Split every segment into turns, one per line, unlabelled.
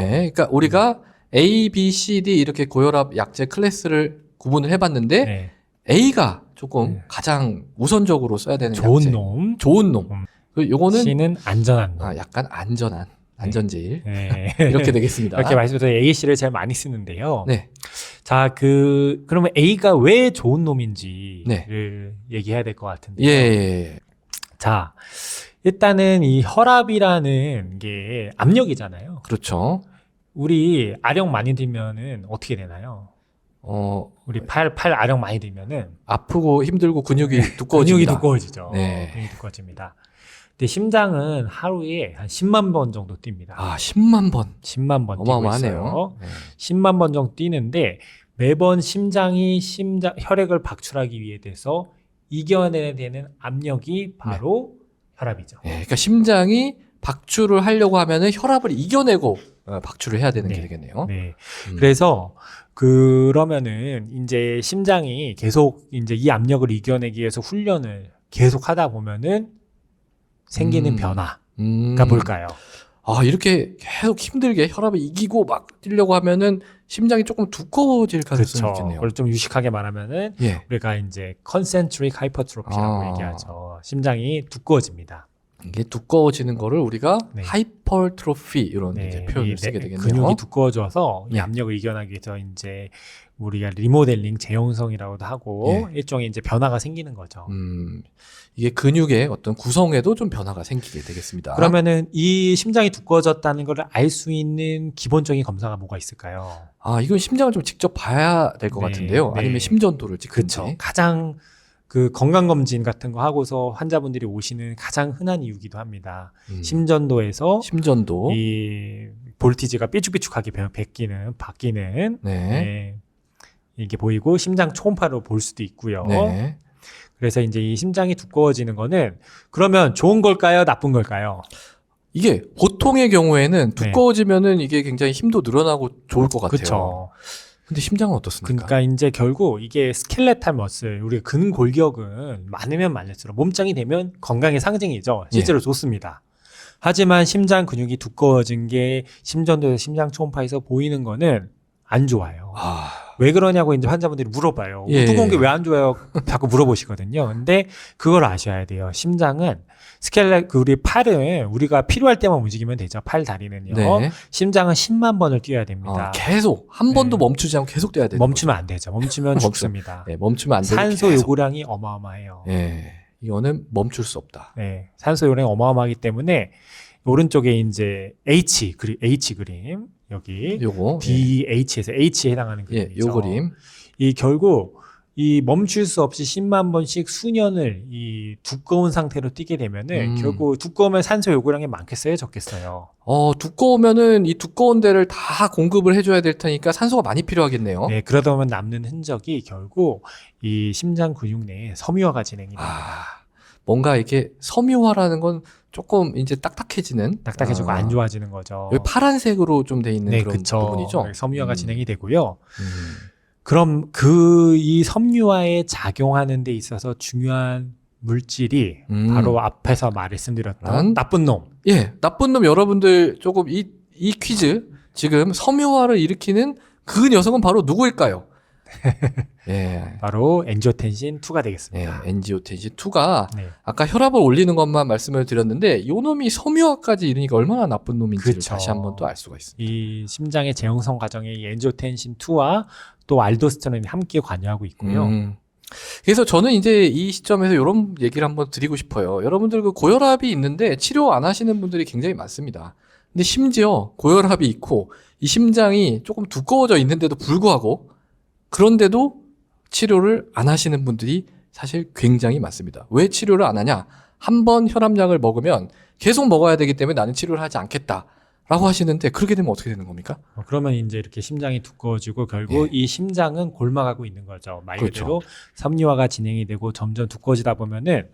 네. 그러니까 우리가 A, B, C, D 이렇게 고혈압 약제 클래스를 구분을 해봤는데
네.
A가 조금
네.
가장 우선적으로 써야 되는
좋은
약제.
놈.
좋은 놈.
음.
그 요거는
C는 안전한 놈.
아, 약간 안전한 안전제일
네.
이렇게 되겠습니다.
이렇게 말씀드려 A, C를 제일 많이 쓰는데요.
네.
자, 그 그러면 A가 왜 좋은 놈인지를
네.
얘기해야 될 것 같은데요.
예, 예.
자, 일단은 이 혈압이라는 게 압력이잖아요.
그렇죠.
우리 아령 많이 들면은 어떻게 되나요?
어,
우리 팔, 팔 아령 많이 들면은
아프고 힘들고 근육이
근육이
두꺼워집니다.
두꺼워지죠.
네.
근육이 두꺼워집니다. 근데 심장은 하루에 한 10만 번 정도 뜁니다.
아, 10만 번.
10만 번.
어마어마하네요. 네.
10만 번 정도 뛰는데 매번 심장이 심장 혈액을 박출하기 위해 돼서 이겨내야 되는 압력이 바로 혈압이죠.
예, 그러니까 심장이 박출을 하려고 하면은 혈압을 이겨내고 어, 박출을 해야 되는
네.
게 되겠네요.
네.
음.
그래서 그러면은 이제 심장이 계속 이제 이 압력을 이겨내기 위해서 훈련을 계속 하다 보면은 생기는
음.
변화가
음.
뭘까요?
아, 이렇게 계속 힘들게 혈압을 이기고 막 뛰려고 하면은 심장이 조금 두꺼워질 가능성이
그렇죠.
있겠네요.
그걸 좀 유식하게 말하면은
예.
우리가 이제 컨센트릭 하이퍼트로피라고
아.
얘기하죠. 심장이 두꺼워집니다.
이게 두꺼워지는 거를 우리가
네.
하이퍼트로피 이런
네,
이제 표현을
이
쓰게
내-
되겠네요.
근육이 두꺼워져서 이
네.
압력을 이겨내기 위해서 이제 우리가 리모델링 재형성이라고도 하고 일종의 이제 변화가 생기는 거죠.
음, 이게 근육의 어떤 구성에도 좀 변화가 생기게 되겠습니다.
그러면은 이 심장이 두꺼워졌다는 걸 알 수 있는 기본적인 검사가 뭐가 있을까요?
아, 이건 심장을 좀 직접 봐야 될 것
네,
같은데요.
네.
아니면 심전도를
그렇죠.
찍든지.
가장 그 건강 검진 같은 거 하고서 환자분들이 오시는 가장 흔한 이유기도 합니다.
음,
심전도에서
심전도.
이 볼티지가 삐죽삐죽하게 배- 베끼는 바뀌는
네.
네. 이게 보이고 심장 초음파로 볼 수도 있고요.
네.
그래서 이제 이 심장이 두꺼워지는 거는 그러면 좋은 걸까요? 나쁜 걸까요?
이게 보통의 경우에는
네.
두꺼워지면은 이게 굉장히 힘도 늘어나고 좋을 것 같아요.
그렇죠.
근데 심장은 어떻습니까?
그러니까 이제 결국 이게 스켈레탈 머슬, 우리 근 골격은 많으면 많을수록 몸짱이 되면 건강의 상징이죠. 실제로 좋습니다. 하지만 심장 근육이 두꺼워진 게 심전도에서 심장 초음파에서 보이는 거는 안 좋아요.
아,
왜 그러냐고 이제 환자분들이 물어봐요.
예.
두꺼운 게왜안 좋아요? 자꾸 물어보시거든요. 근데 그걸 아셔야 돼요. 심장은 스켈레 그 우리 팔은 우리가 필요할 때만 움직이면 되죠. 팔 다리는요.
네.
심장은 10만 번을 뛰어야 됩니다.
어, 계속 한 번도
네.
멈추지 않고 계속 돼야 되는
멈추면 안 되죠. 멈추면
멈추-
죽습니다.
네, 멈추면 안 되고
산소
계속.
요구량이 어마어마해요.
예. 이거는 멈출 수 없다.
네, 산소 요구량이 어마어마하기 때문에 오른쪽에 이제 H 그림 H 그림 여기
요거
DH에서 H에 해당하는
예,
그림이죠.
요 그림.
이 결국 이 멈출 수 없이 10만 번씩 수년을 이 두꺼운 상태로 뛰게 되면은
음.
결국 두꺼우면 산소 요구량이 많겠어요, 적겠어요.
어, 두꺼우면은 이 두꺼운 데를 다 공급을 해줘야 될 테니까 산소가 많이 필요하겠네요.
네, 그러다 보면 남는 흔적이 결국 이 심장 근육 내에 섬유화가 진행이 됩니다.
아, 뭔가 이렇게 섬유화라는 건 조금 이제 딱딱해지는
딱딱해지고
아,
안 좋아지는 거죠.
여기 파란색으로 좀 돼 있는
네,
그런
그쵸.
부분이죠.
섬유화가
음.
진행이 되고요.
음.
그럼 그 이 섬유화에 작용하는 데 있어서 중요한 물질이
음.
바로 앞에서 말씀드렸던
난-
나쁜 놈.
예, 나쁜 놈 여러분들 조금 이, 이 퀴즈 지금 섬유화를 일으키는 그 녀석은 바로 누구일까요? 예.
바로 엔지오텐신 2가
예,
되겠습니다.
엔지오텐신 2가
네.
아까 혈압을 올리는 것만 말씀을 드렸는데 요 놈이 섬유화까지 이르니까 얼마나 나쁜 놈인지를
그쵸.
다시 한번 또 알 수가 있습니다.
이 심장의 재형성 과정에 이 엔지오텐신 2와 또 알도스테론이 함께 관여하고 있고요.
음. 그래서 저는 이제 이 시점에서 이런 얘기를 한번 드리고 싶어요. 여러분들 그 고혈압이 있는데 치료 안 하시는 분들이 굉장히 많습니다. 근데 심지어 고혈압이 있고 이 심장이 조금 두꺼워져 있는데도 불구하고 그런데도 치료를 안 하시는 분들이 사실 굉장히 많습니다. 왜 치료를 안 하냐? 한 번 혈압약을 먹으면 계속 먹어야 되기 때문에 나는 치료를 하지 않겠다. 라고 하시는데 그렇게 되면 어떻게 되는 겁니까?
어, 그러면 이제 이렇게 심장이 두꺼워지고 결국 이 심장은 골마가고 있는 거죠. 말
예. 그렇죠.
그대로 섬유화가 진행이 되고 점점 두꺼워지다 보면은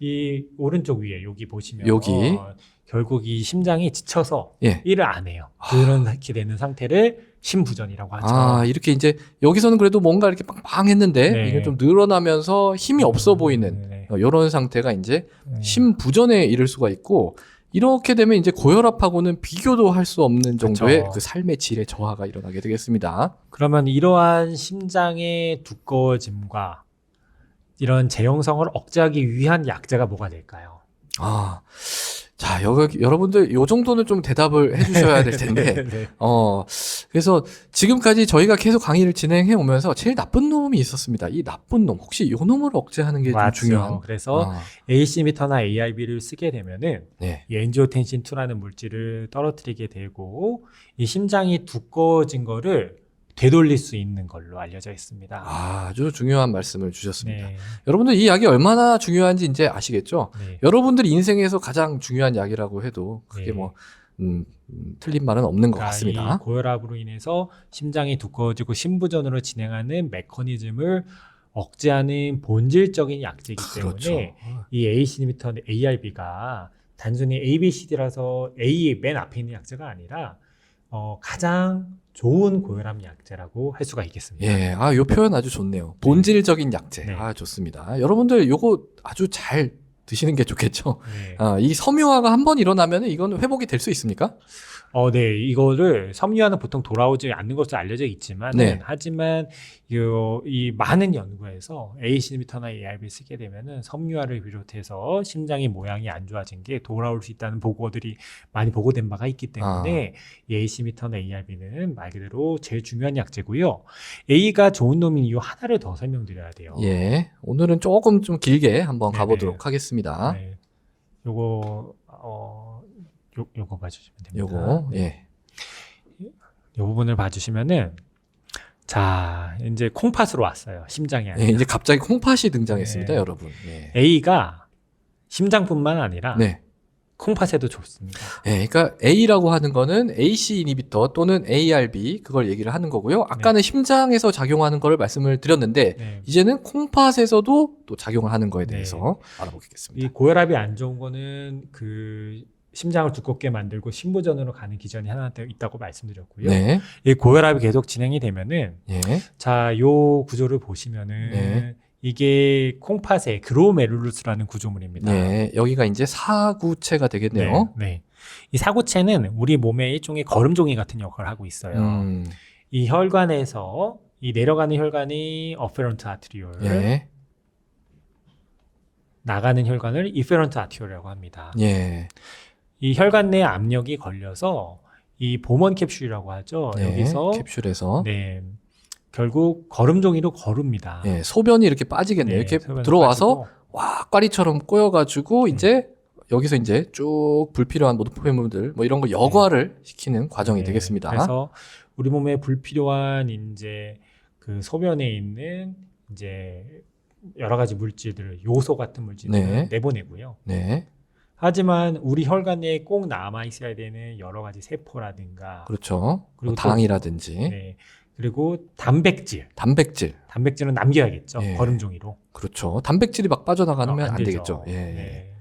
이 오른쪽 위에 여기 보시면
여기.
어, 결국 이 심장이 지쳐서
예.
일을 안 해요. 그렇게 되는 상태를 심부전이라고 하죠.
아, 이렇게 이제 여기서는 그래도 뭔가 이렇게 빵빵했는데
네.
이게 좀 늘어나면서 힘이 없어 보이는
네,
이런 상태가 이제
네.
심부전에 이를 수가 있고 이렇게 되면 이제 고혈압하고는 비교도 할 수 없는 정도의
그렇죠.
그 삶의 질의 저하가 일어나게 되겠습니다.
그러면 이러한 심장의 두꺼워짐과 이런 제형성을 억제하기 위한 약제가 뭐가 될까요?
아, 자, 여기, 여러분들 요 정도는 좀 대답을 해주셔야 될 텐데.
네.
어, 그래서 지금까지 저희가 계속 강의를 진행해 오면서 제일 나쁜 놈이 있었습니다. 이 나쁜 놈, 혹시 요 놈을 억제하는 게 좀
맞죠.
중요한.
그래서
아,
AC미터나 ARB를 쓰게 되면은
네.
이 엔지오텐신 2라는 물질을 떨어뜨리게 되고 이 심장이 두꺼워진 거를 되돌릴 수 있는 걸로 알려져 있습니다.
아주 중요한 말씀을 주셨습니다.
네.
여러분들 이 약이 얼마나 중요한지 이제 아시겠죠?
네.
여러분들 인생에서 가장 중요한 약이라고 해도 그게
네.
뭐, 음, 음, 틀린 말은 없는 것
그러니까
같습니다.
이 고혈압으로 인해서 심장이 두꺼워지고 심부전으로 진행하는 메커니즘을 억제하는 본질적인 약제이기
그렇죠.
때문에 이 AC 이니비터 ARB가 단순히 ABCD라서 A 맨 앞에 있는 약제가 아니라 어, 가장 좋은 고혈압 약제라고 할 수가 있겠습니다.
예, 아, 요 표현 아주 좋네요. 본질적인 약제.
네.
아, 좋습니다. 여러분들 요거 아주 잘 드시는 게 좋겠죠.
네.
아, 이 섬유화가 한 번 일어나면 이건 회복이 될 수 있습니까?
어, 네. 이거를 섬유화는 보통 돌아오지 않는 것으로 알려져 있지만,
네.
하지만 요, 이 많은 연구에서 AC 이니비터나 ARB 쓰게 되면은 섬유화를 비롯해서 심장의 모양이 안 좋아진 게 돌아올 수 있다는 보고들이 많이 보고된 바가 있기 때문에 이 AC 이니비터나 ARB는 말 그대로 제일 중요한 약제고요. A가 좋은 놈인 이유 하나를 더 설명드려야 돼요.
예. 오늘은 조금 좀 길게 한번
네네.
가보도록 하겠습니다.
네. 요거 어 요, 요거 봐주시면 됩니다.
요거, 예.
요 부분을 봐주시면은 자 이제 콩팥으로 왔어요 심장이
예,
아니라
이제 갑자기 콩팥이 등장했습니다,
네.
여러분. 예.
A가 심장뿐만 아니라
네.
콩팥에도 좋습니다.
예, 그러니까 A라고 하는 거는 AC 이니비터 또는 ARB 그걸 얘기를 하는 거고요. 아까는 심장에서 작용하는 거를 말씀을 드렸는데
네.
이제는 콩팥에서도 또 작용을 하는 거에
네.
대해서
이
알아보겠습니다.
고혈압이 안 좋은 거는 그 심장을 두껍게 만들고 심부전으로 가는 기전이 하나 더 있다고 말씀드렸고요.
네.
이 고혈압이 계속 진행이 되면은
예.
자 요 구조를 보시면은
네.
이게 콩팥의 그로메룰루스라는 구조물입니다.
네. 여기가 이제 사구체가 되겠네요.
네, 네. 이 사구체는 우리 몸의 일종의 걸음종이 같은 역할을 하고 있어요.
음.
이 혈관에서 이 내려가는 혈관이 어페런트 아트리올,
예.
나가는 혈관을 이페런트 아트리올이라고 합니다.
예.
이 혈관 내 압력이 걸려서 이 보먼 캡슐이라고 하죠.
네.
여기서
캡슐에서
네, 결국 걸음종이로 걸읍니다.
예, 소변이 이렇게 빠지겠네요.
네,
이렇게
소변을
들어와서
빠지고,
와 꽈리처럼 꼬여가지고 이제 여기서 이제 쭉 불필요한 노폐물들 뭐 이런 거 여과를 시키는 과정이
네,
되겠습니다.
그래서 우리 몸에 불필요한 이제 그 소변에 있는 이제 여러 가지 물질들, 요소 같은 물질을
네.
내보내고요.
네,
하지만 우리 혈관 내에 꼭 남아 있어야 되는 여러 가지 세포라든가
그렇죠.
그리고
뭐
또-
당이라든지
네. 그리고 단백질,
단백질,
단백질은 남겨야겠죠.
예.
걸음종이로.
그렇죠. 단백질이 막 빠져나가면
어,
안,
되죠.
되겠죠. 예,
네.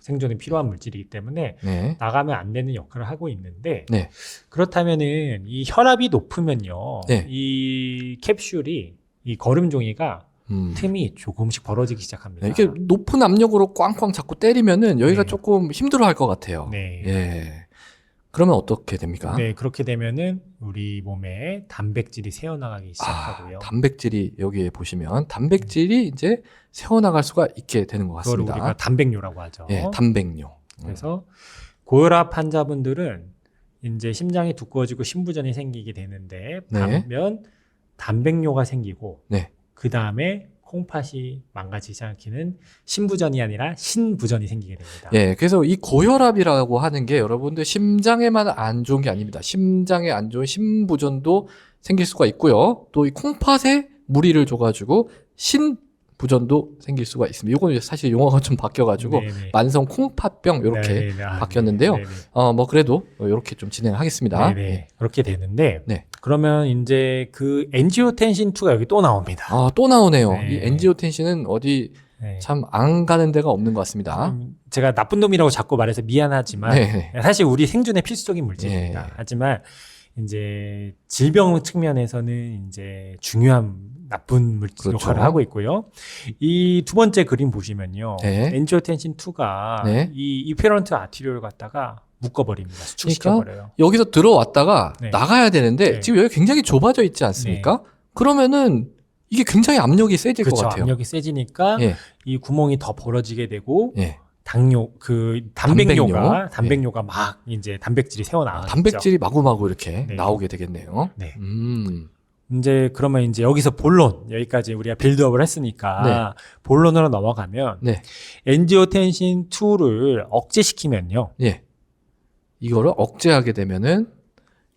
생존에 필요한 물질이기 때문에
네,
나가면 안 되는 역할을 하고 있는데
네.
그렇다면은 이 혈압이 높으면요.
네.
이 캡슐이 이 걸음종이가
음.
틈이 조금씩 벌어지기 시작합니다.
네, 이렇게 높은 압력으로 꽝꽝 자꾸 때리면은 여기가
네.
조금 힘들어할 것 같아요.
네.
예. 그러면 어떻게 됩니까?
네, 그렇게 되면은 우리 몸에 단백질이 새어나가기
아,
시작하고요.
단백질이 여기에 보시면 단백질이 이제 새어나갈 수가 있게 되는 것
그걸
같습니다.
우리가 단백뇨라고 하죠.
예, 단백뇨. 음.
그래서 고혈압 환자분들은 이제 심장이 두꺼워지고 심부전이 생기게 되는데
네.
반면 단백뇨가 생기고
네.
그 다음에 콩팥이 망가지지 않기는 심부전이 아니라 신부전이 생기게 됩니다.
예, 그래서 이 고혈압이라고 하는 게 여러분들 심장에만 안 좋은 게 아닙니다. 심장에 안 좋은 심부전도 생길 수가 있고요. 또 이 콩팥에 무리를 줘가지고 신 부전도 생길 수가 있습니다. 이거는 사실 용어가 좀 바뀌어가지고
네네.
만성 콩팥병 이렇게
네네네. 아,
바뀌었는데요.
네네.
어 뭐 그래도 이렇게 좀 진행하겠습니다.
네네.
예.
그렇게 되는데
네.
그러면 이제 그 엔지오텐신 2가 여기 또 나옵니다.
아, 또 나오네요.
네.
이 엔지오텐신은 어디
네.
참안 가는 데가 없는 것 같습니다.
음, 제가 나쁜 놈이라고 자꾸 말해서 미안하지만
네.
사실 우리 생존에 필수적인 물질입니다.
예.
하지만 이제 질병 측면에서는 이제 중요한 나쁜 물질
그렇죠.
역할을 하고 있고요. 이 두 번째 그림 보시면요.
네.
엔지오텐신 2가
네.
이 이페런트 아티리오를 갖다가 묶어버립니다. 수축시켜버려요.
여기서 들어왔다가
네.
나가야 되는데
네.
지금 여기 굉장히 좁아져 있지 않습니까? 그러면은 이게 굉장히 압력이 세질 것
그렇죠.
같아요.
압력이 세지니까
예.
이 구멍이 더 벌어지게 되고
예.
당뇨 그 단백뇨가
단백뇨? 예.
단백뇨 가 막 이제 단백질이 새어 나와.
단백질이 마구마구 이렇게
네.
나오게 되겠네요.
네.
음.
이제 그러면 이제 여기서 본론 여기까지 우리가 빌드업을 했으니까 본론으로 넘어가면
네.
엔지오 텐신 2를 억제시키면요.
예. 이거를 억제하게 되면은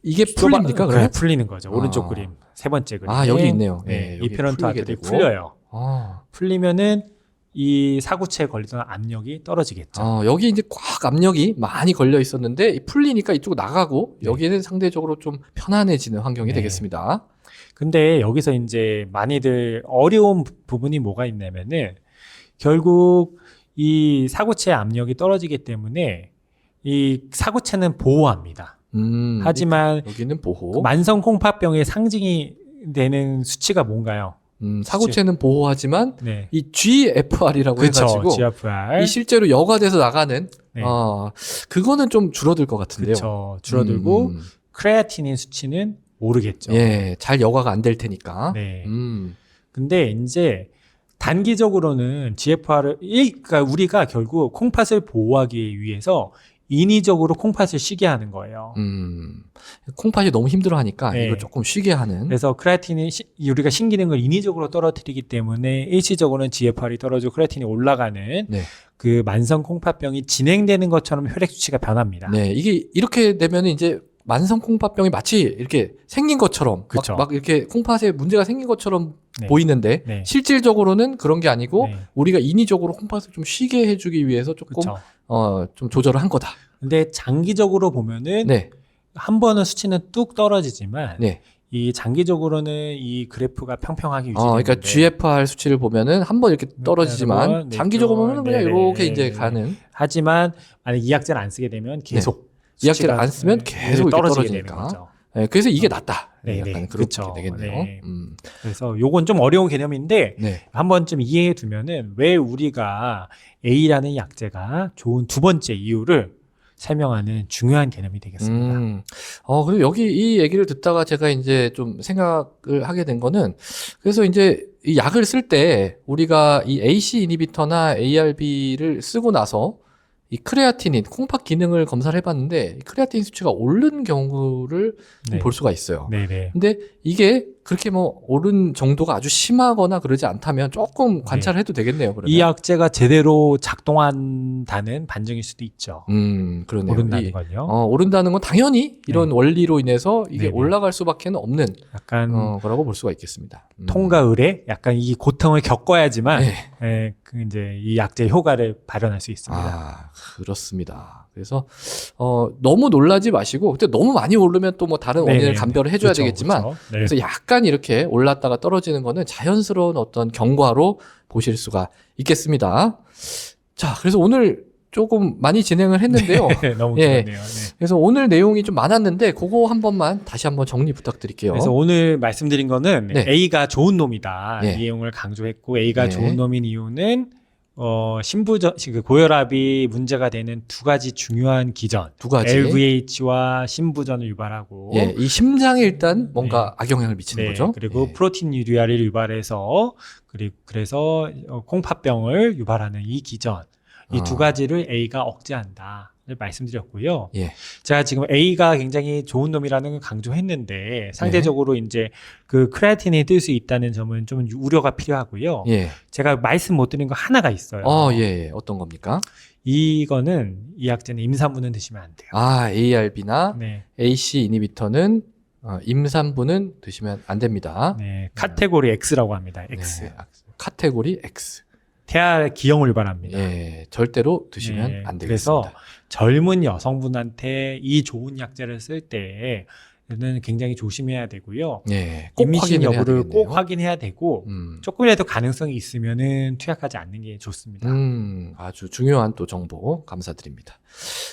이게 풀립니까?
네,
그러면?
풀리는 거죠. 오른쪽
아.
그림 세 번째 그림.
아, 여기 있네요.
네,
예, 여기
이 페런트
풀리게
아들이
되고.
풀려요.
아.
풀리면은 이 사구체에 걸리던 압력이 떨어지겠죠.
아, 여기 이제 꽉 압력이 많이 걸려 있었는데 이 풀리니까 이쪽 나가고
네.
여기는 상대적으로 좀 편안해지는 환경이
네.
되겠습니다.
근데 여기서 이제 많이들 어려운 부- 부분이 뭐가 있냐면은 결국 이 사구체의 압력이 떨어지기 때문에 이 사구체는 보호합니다.
음.
하지만
여기는 보호.
만성 콩팥병의 상징이 되는 수치가 뭔가요?
음, 사고체는 보호하지만
네.
이 GFR이라고
그렇죠.
해가지고
GFR.
이 실제로 여과돼서 나가는
네.
어, 그거는 좀 줄어들 것 같은데요.
그렇죠. 줄어들고
음, 음.
크레아티닌 수치는 오르겠죠.
예, 잘 여과가 안 될 테니까.
네.
음,
근데 이제 단기적으로는 GFR을 이 그러니까 우리가 결국 콩팥을 보호하기 위해서 인위적으로 콩팥을 쉬게 하는 거예요.
음. 콩팥이 너무 힘들어하니까
네.
이걸 조금 쉬게 하는.
그래서 크레아틴이 시- 우리가 신기능을 인위적으로 떨어뜨리기 때문에 일시적으로는 GFR이 떨어지고 크레아틴이 올라가는
네.
그 만성 콩팥병이 진행되는 것처럼 혈액 수치가 변합니다.
네, 이게 이렇게 되면 이제 만성 콩팥병이 마치 이렇게 생긴 것처럼
그쵸.
막, 막 이렇게 콩팥에 문제가 생긴 것처럼
네.
보이는데
네.
실질적으로는 그런 게 아니고
네.
우리가 인위적으로 콩팥을 좀 쉬게 해주기 위해서 조금. 어, 좀 조절을 한 거다.
근데 장기적으로 보면은
네,
한 번은 수치는 뚝 떨어지지만
네.
이 장기적으로는 이 그래프가 평평하게
어,
유지되는데
그러니까 GFR 수치를 보면은 한 번 이렇게 떨어지지만
네,
장기적으로 보면 그냥
네네.
이렇게 이제 가는.
하지만 만약 이 약제를 안 쓰게 되면 계속
이 약제를 안 쓰면
네,
계속
떨어지게
떨어지니까.
되는 거죠.
네, 그래서 이게 낫다.
네,
약간
네.
그렇게
그쵸.
되겠네요.
네.
음,
그래서 요건 좀 어려운 개념인데
네.
한 번쯤 이해해 두면은 왜 우리가 A라는 약제가 좋은 두 번째 이유를 설명하는 중요한 개념이 되겠습니다.
음, 어, 그리고 여기 이 얘기를 듣다가 제가 이제 좀 생각을 하게 된 거는 그래서 이제 이 약을 쓸 때 우리가 이 AC 이니비터나 ARB를 쓰고 나서 이 크레아티닌, 콩팥 기능을 검사를 해봤는데 이 크레아티닌 수치가 오른 경우를 좀
네.
볼 수가 있어요.
네네.
근데 이게 그렇게 뭐 오른 정도가 아주 심하거나 그러지 않다면 조금 관찰을 해도 되겠네요. 그러면.
이 약제가 제대로 작동한다는 반증일 수도 있죠.
음, 그러네요.
오른다는
이-
건요.
어, 오른다는 건 당연히 이런 원리로 인해서 이게
네네.
올라갈 수밖에 없는
약간
어, 거라고 볼 수가 있겠습니다. 음.
통과 의례, 약간 이 고통을 겪어야지만
네.
예, 그 이제 이 약제 효과를 발현할 수 있습니다.
아, 그렇습니다. 그래서 어, 너무 놀라지 마시고 근데 너무 많이 오르면 또 뭐 다른 원인을
네네네.
감별을 해줘야
그렇죠,
되겠지만
그렇죠. 네.
그래서 약간 이렇게 올랐다가 떨어지는 거는 자연스러운 어떤 경과로 보실 수가 있겠습니다. 자, 그래서 오늘 조금 많이 진행을 했는데요.
네, 너무
예.
좋네요. 네.
그래서 오늘 내용이 좀 많았는데 그거 한 번만 다시 한번 정리 부탁드릴게요.
그래서 오늘 말씀드린 거는
네.
A가 좋은 놈이다
네.
이 내용을 강조했고 A가
네.
좋은 놈인 이유는 어, 신부전 그 고혈압이 문제가 되는 두 가지 중요한 기전
두 가지.
LVH와 신부전을 유발하고
예, 이 심장에 일단 뭔가 악영향을 미치는
네,
거죠.
그리고
예.
프로틴 유리아를 유발해서 그리고 그래서 어, 콩팥병을 유발하는 이 기전 이두
아.
가지를 A가 억제한다. 를 말씀드렸고요.
예.
제가 지금 A가 굉장히 좋은 놈이라는 걸 강조했는데 상대적으로 이제 그 크레아틴이 뜰 수 있다는 점은 좀 우려가 필요하고요.
예.
제가 말씀 못 드린 거 하나가 있어요.
어, 예, 예. 어떤 겁니까?
이거는 이 약제는 임산부는 드시면 안 돼요.
아, ARB나
네,
AC 이니비터는 어, 임산부는 드시면 안 됩니다.
네, 카테고리 X라고 합니다. X.
네, 카테고리 X.
태아 기형을 유발합니다.
예, 절대로 드시면
네,
안
그래서
되겠습니다.
젊은 여성분한테 이 좋은 약제를 쓸 때는 굉장히 조심해야 되고요.
예, 꼭
임신 여부를. 꼭 확인해야 되고
음,
조금이라도 가능성이 있으면은 투약하지 않는 게 좋습니다.
음, 아주 중요한 또 정보 감사드립니다.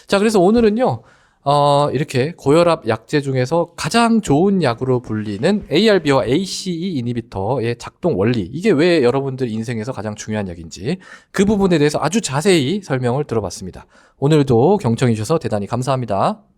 자, 그래서 오늘은요, 어, 이렇게 고혈압 약제 중에서 가장 좋은 약으로 불리는 ARB와 ACE 이니비터의 작동 원리. 이게 왜 여러분들 인생에서 가장 중요한 약인지 그 부분에 대해서 아주 자세히 설명을 들어봤습니다. 오늘도 경청해 주셔서 대단히 감사합니다.